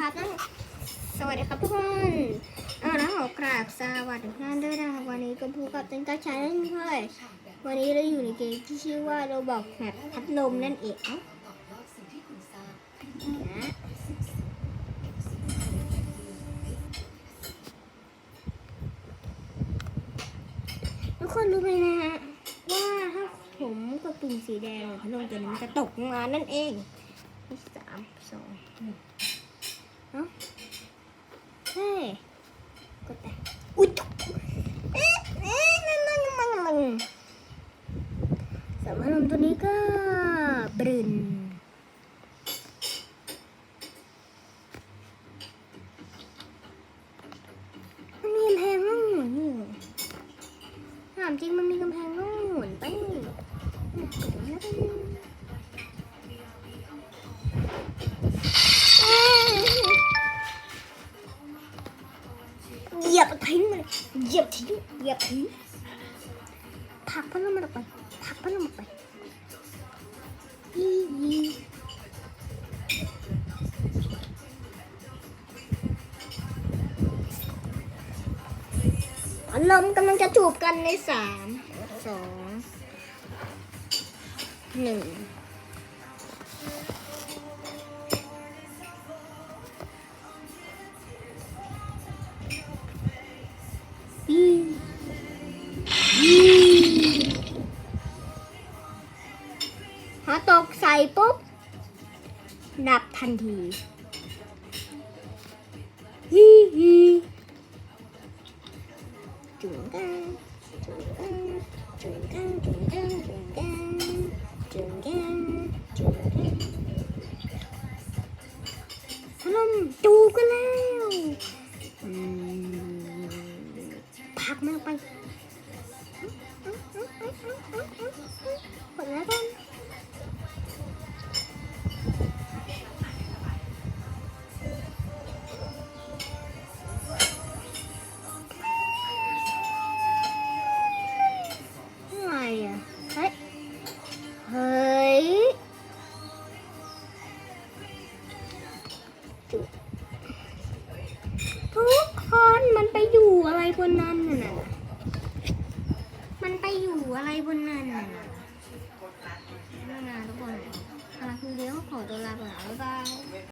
ครับสวัสดีครับทุกคนเอาละขอกราบสวัสดีทุกท่านด้วยนะครับวันนี้ก็พูดกับเต็นตาชาเล่นด้วยวันนี้เราอยู่ในเกมที่ชื่อว่าเราบอกแมปพัดลมนั่นเองนะทุกคนรู้ไหมนะฮะว่าถ้าผมกับปุ่มสีแดงพัดลมตัวนี้มันจะตกลงมานั่นเองสามสองหนึ่ง เอ้าเฮ้ยกดแต่อุ้ยตกเอ๊ะเอ๊ะนั่นนั่นมันมันสามารถลมตัวนี้ก็บรึนมันมีกำแพงห้องหมุนอยู่ ถามจริงมันมีกำแพงห้องหมุนไปเหยียบทิ้งมันเหยียบทิ้งเหยียบทิ้งผักพัดลมมันออกไปผักพัดลมออกไปยี่ ลมกำลังจะจูบกันในสามสองหนึ่งอีอีพอตกใส่ปุ๊บ ดับทันทีฮีฮี กังจุ๋งกังจุ๋งกังจุ๋งกังจุ๋งกังพัดลมจูกันแล้วพักมันออกไป จุดทุกคนมันไปอยู่อะไรบนนั้นน่ะ มันไปอยู่อะไรบนนั้นน่ะนั่นนะทุกคนอะคือเดี๋ยวขอตัวลาไปแล้วบ๊ายบาย